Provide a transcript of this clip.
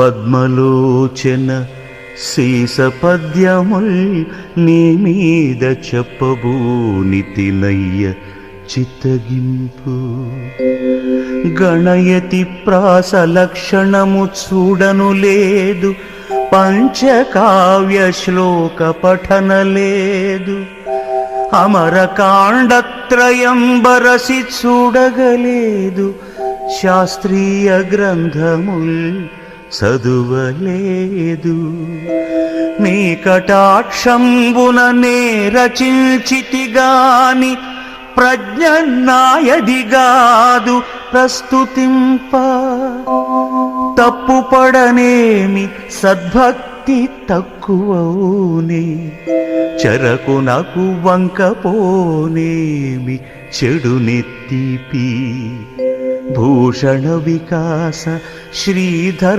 పద్మలోచన సీస పద్యముల్ నీ మీద చెప్పబూనితినయ్య చిత్తగింపు. గణయతి ప్రాస లక్షణము చూడను లేదు పంచకావ్య శ్లోక పఠన లేదు. అమరకాండత్రయంబరసి చూడగలేదు శాస్త్రీయ గ్రంథముల్ చదువలేదు. నీ కటాక్షంబున నే రచించితిగాని ప్రజ్ఞ నాయదిగాదు ప్రస్తుతింప. తప్పుపడనేమి సద్భక్తి తక్కువనే. చెరకు నాకు వంకపోనేమి చెడు నెత్తిపి. భూషణ వికాస శ్రీధర్మ